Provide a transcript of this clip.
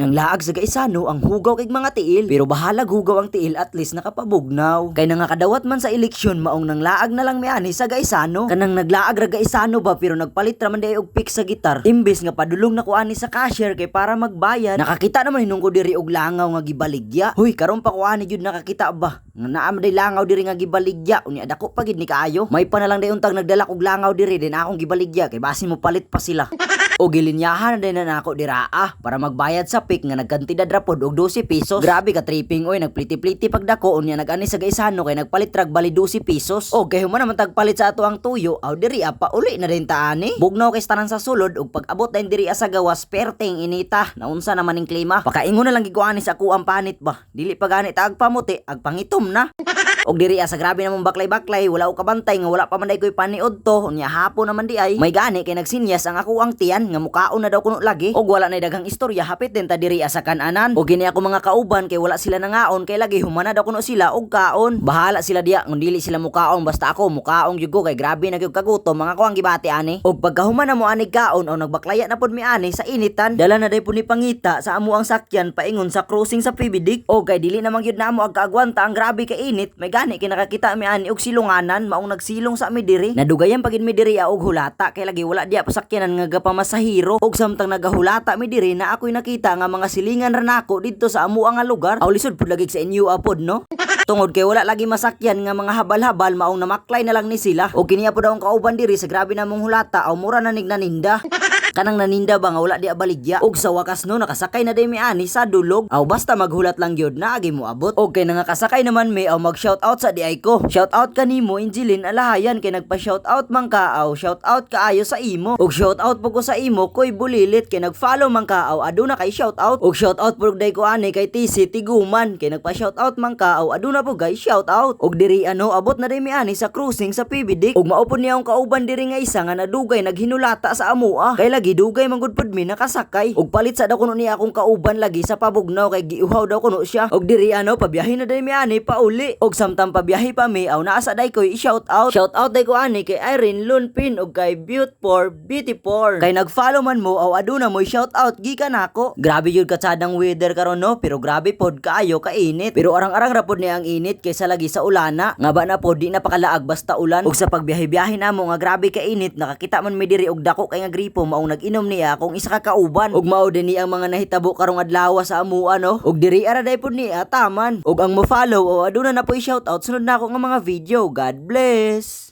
Nang laag sa gaisano ang hugaw kay mga tiil. Pero bahalag hugaw ang tiil at least nakapabugnaw. Kay nangakadawat man sa eleksyon maong nang laag na lang miani sa gaisano. Kanang naglaag ra gaisano ba pero nagpalit ra man og pick sa gitar. Imbes nga padulong na ko ani sa cashier kay para magbayad. Nakakita naman hinung ko diri og langaw nga gibaligya. Huy karon pa ko ani jud nakakita ba. Nga naa man day langaw diri nga gibaligya. Unya dako pa gid ni kaayo. May pa na lang day untag nagdala og langaw diri din akong gibaligya kay basin mo palit pa sila. o gilinyahan na din na nako dira ah para magbayad sa pick nga nagkantidad ra pod og 12 pesos. Grabe ka tripping oy nagpliti-pliti pagdako unya nagani sa gaisano kay nagpalit rag bali 12 pesos. O kay human naman tagpalit sa ato ang tuyo aw diri ah, pa uli na din taani. Bugnaw kay tanan sa sulod ug pag abot din diri ah, sa gawas perting inita naunsa naman ning klima. Pakaingon na lang gikuani sa kuang panit ba. Dili pa gani taag pamuti ag pangitom na. Og diri sa grabe namang baklay-baklay, wala ko kabantay nga wala pa man ko'y paniod to. Unya hapon naman di ay. May gani kay nagsinyas ang ako ang tiyan nga mukaon na daw kuno lagi. Og wala na daghang istorya hapit din ta diri sa kananan. Og gini ako mga kauban kay wala sila nangaon kay lagi humana daw kuno sila og kaon. Bahala sila diya kung dili sila mukaon basta ako mukaong jugo kay grabe na gyud kagutom mga ko ang gibati ani. Og pagkahuman na mo ani kaon o nagbaklaya na pod mi ani sa initan. Dala na day po ni pangita sa amo ang sakyan paingon sa crossing sa PBD. Og kay dili namang gyud namo ag kaagwanta ang grabe ka init. May gani kay nakakita mi ani og silunganan maong nagsilong sa mi diri. Nadugayan pagid mi diri og hulata kay lagi wala diya pasakyanan nga gapamasahiro. Og samtang nagahulata mi diri na ako'y nakita nga mga silingan ra nako didto sa amo nga lugar. Aw lisod pud lagi sa inyo apod no. Tungod kay wala lagi masakyan nga mga habal-habal maong namaklay na lang ni sila. O kiniya po daw ang kauban diri sa grabe namong hulata aw mura na nig naninda. Kanang naninda ba nga wala di abaligya og sa wakas no nakasakay na day mi ani sa dulog. Aw basta maghulat lang gyud na agi mo abot. Og kay nakasakay naman mi aw mag shout out sa di ay ko. Shout out kanimo Angeline Alahayan kay nagpa shout out man ka aw shout out kaayo sa imo. Og shout out po ko sa imo koy bulilit kay nag-follow man ka aw aduna kay shout out og shout out po day ko ani kay TC Tiguman kay nagpa shout out man ka aw aduna po guys shout out og diri ano abot na day mi ani sa cruising sa PBD og maupon niya ang kauban diri nga isa nga nadugay naghinulata sa amoa kay lagi dugay man gud pod mi nakasakay. Og palit sa daw kuno niya akong kauban lagi sa pabugnaw kay giuhaw daw kuno siya. Og diri ano pabiyahe na day mi ani pauli og samtang pabiyahe pa mi aw naa sa day ko i-shout out. Shout out day ko ani kay Irene Lunpin og kay Beaut for Beauty Porn kay nag-follow man mo aw aduna mo shout out gikan nako. Grabe yun katsadang weather karon no? Pero grabe pod kaayo kainit pero arang-arang ra pod niya ang init kaysa lagi sa ulana. Nga ba na pod di napakalaag basta ulan. Og sa pagbiyahe-biyahe namo nga grabe ka init nakakita man mi diri og dako kay nga gripo maong nag-inom niya kung isa ka kauban. Og mao din ni ang mga nahitabo karong adlaw sa amuan no og diri ara day pod niya taman. Og ang mo follow o aduna na po i-shout out sunod na ako nga mga video. God bless